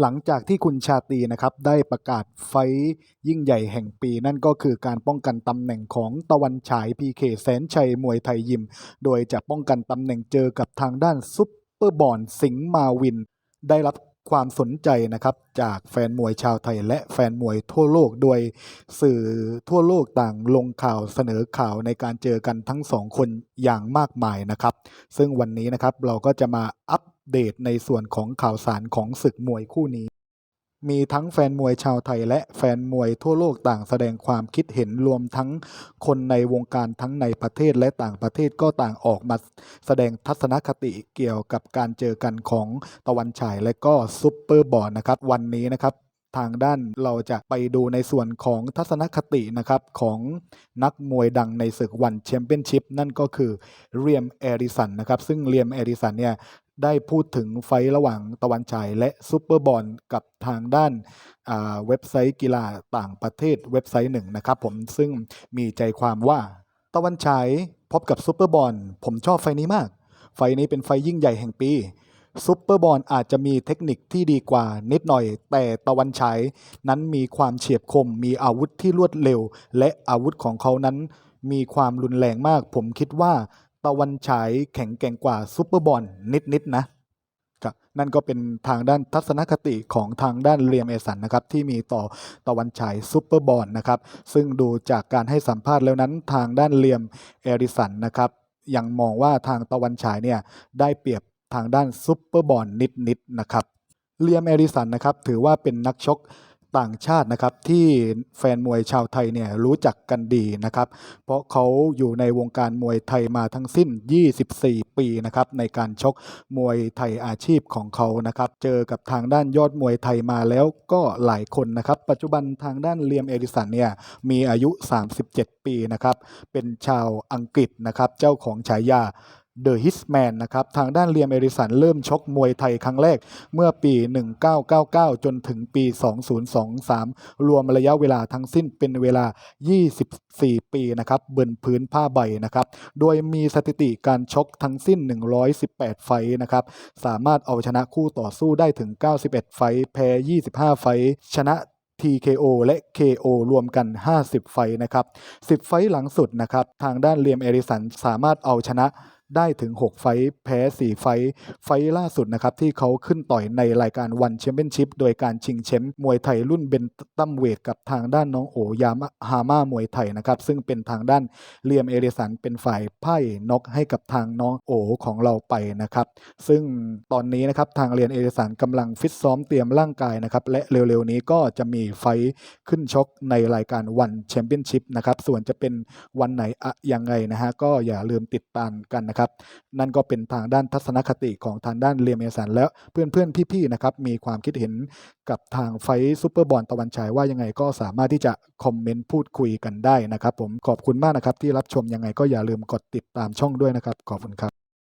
หลังจากที่คุณชาตีนะครับได้ประกาศไฟยิ่งใหญ่แห่งปี นั่นก็คือการป้องกันตำแหน่งของตะวันฉายพีเคแสนชัยมวยไทยยิม โดยจะป้องกันตำแหน่งเจอกับทางด้านซุปเปอร์บอลสิงห์มาวิน ได้รับ ความสนใจนะครับจากแฟนมวยชาวไทยและแฟนมวยทั่วโลก โดยสื่อทั่วโลกต่างลงข่าวเสนอข่าวในการเจอกันทั้งสองคนอย่างมากมายนะครับ ซึ่งวันนี้นะครับเราก็จะมาอัปเดตในส่วนของข่าวสารของศึกมวยคู่นี้ มีทั้งแฟนมวยชาวไทยและแฟนมวยทั่วโลกต่างแสดงความคิดเห็นรวมทั้งคนในวงการทั้งในประเทศและต่างประเทศก็ต่างออกมาแสดงทัศนคติเกี่ยวกับการเจอกันของตะวันฉายและก็ซุปเปอร์บอลนะครับ วันนี้นะครับ ทางด้านเราจะไปดูในส่วนของทัศนคตินะครับของนักมวยดังในศึกวันแชมเปี้ยนชิพนั่นก็คือเรียมแอริสันนะครับซึ่งเรียมแอริสันเนี่ยได้พูดถึงไฟระหว่างตะวันฉายและซูเปอร์บอลกับทางด้านาเว็บไซต์กีฬาต่างประเทศเว็บไซต์หนึ่งนะครับผมซึ่งมีใจความว่าตะวันฉายพบกับซูเปอร์บอลผมชอบไฟนี้มาก ไฟนี้เป็นไฟยิ่งใหญ่แห่งปี ซุปเปอร์บอลอาจจะมีเทคนิคที่ดีกว่านิดหน่อย แต่ตะวันฉายนั้นมีความเฉียบคม มีอาวุธที่รวดเร็ว และอาวุธของเขานั้น มีความรุนแรงมาก ผมคิดว่าตะวันฉายแข็งแกร่งกว่าซุปเปอร์บอลนิดๆนะครับนั่นก็เป็นทางด้านทัศนคติของทางด้านเรียมเอสันนะครับที่มีต่อตะวันฉายซุปเปอร์บอลนะครับซึ่งดูจากการให้สัมภาษณ์แล้วนั้นทางด้านเรียมเอริสันนะครับยังมองว่าทางตะวันฉายเนี่ยได้เปรียบ ทางด้านซุปเปอร์บอลนิดๆนะครับเลียมแอริสันนะครับถือว่าเป็นนักชกต่างชาตินะครับที่แฟนมวยชาวไทยเนี่ยรู้จักกันดีนะครับ เพราะเขาอยู่ในวงการมวยไทยมาทั้งสิ้น 24 ปีนะครับในการชกมวยไทยอาชีพของเขานะครับ เจอกับทางด้านยอดมวยไทยมาแล้วก็หลายคนนะครับ ปัจจุบันทางด้านเลียมเอริสันเนี่ยมีอายุ 37 ปีนะครับเป็นชาวอังกฤษนะครับเจ้าของฉายา เดอะฮิสแมนนะครับ ทางด้านเลียมเอริสันเริ่มชกมวยไทยครั้งแรกเมื่อปี 1999 จนถึงปี 2023 รวมระยะเวลาทั้งสิ้นเป็นเวลา 24 ปีนะครับบนพื้นผ้าใบนะครับ โดยมีสถิติการชกทั้งสิ้น 118 ไฟนะครับ สามารถเอาชนะคู่ต่อสู้ได้ถึง 91 ไฟ แพ้ 25 ไฟ ชนะ TKO และ KO รวมกัน 50 ไฟนะครับ 10 ไฟหลังสุดนะครับ ทางด้านเลียมเอริสันสามารถเอาชนะ ได้ถึง 6 ไฟแพ้ 4 ไฟ ไฟล่าสุดนะครับที่เขาขึ้นต่อยในรายการวันแชมเปี้ยนชิพโดยการชิงแชมป์มวยไทยรุ่นเบนตัมเวทกับทางด้านน้องโอยามะฮาม่ามวยไทยนะครับซึ่งเป็นทางด้านเลียมเอริสันเป็นฝ่ายไพ่น็อกให้กับทางน้องโอของเราไปนะครับ ซึ่งตอนนี้นะครับทางเรียนเอริสันกำลังฟิตซ้อมเตรียมร่างกายนะครับและเร็วๆนี้ก็จะมีไฟขึ้นชกในรายการวันแชมเปี้ยนชิพนะครับส่วนจะเป็นวันไหนอะยังไงนะฮะก็อย่าลืมติดตามกันนะครับนั่นก็เป็นทางด้านทัศนคติของทางด้านเรียมเอสันแล้วเพื่อนๆ พี่ๆนะครับมีความคิดเห็นกับทางไฟซูเปอร์บอลตะวันฉายว่ายังไงก็สามารถที่จะคอมเมนต์พูดคุยกันได้นะครับ ผมขอบคุณมากนะครับที่รับชมยังไงก็อย่าลืมกดติดตามช่องด้วยนะครับขอบคุณครับ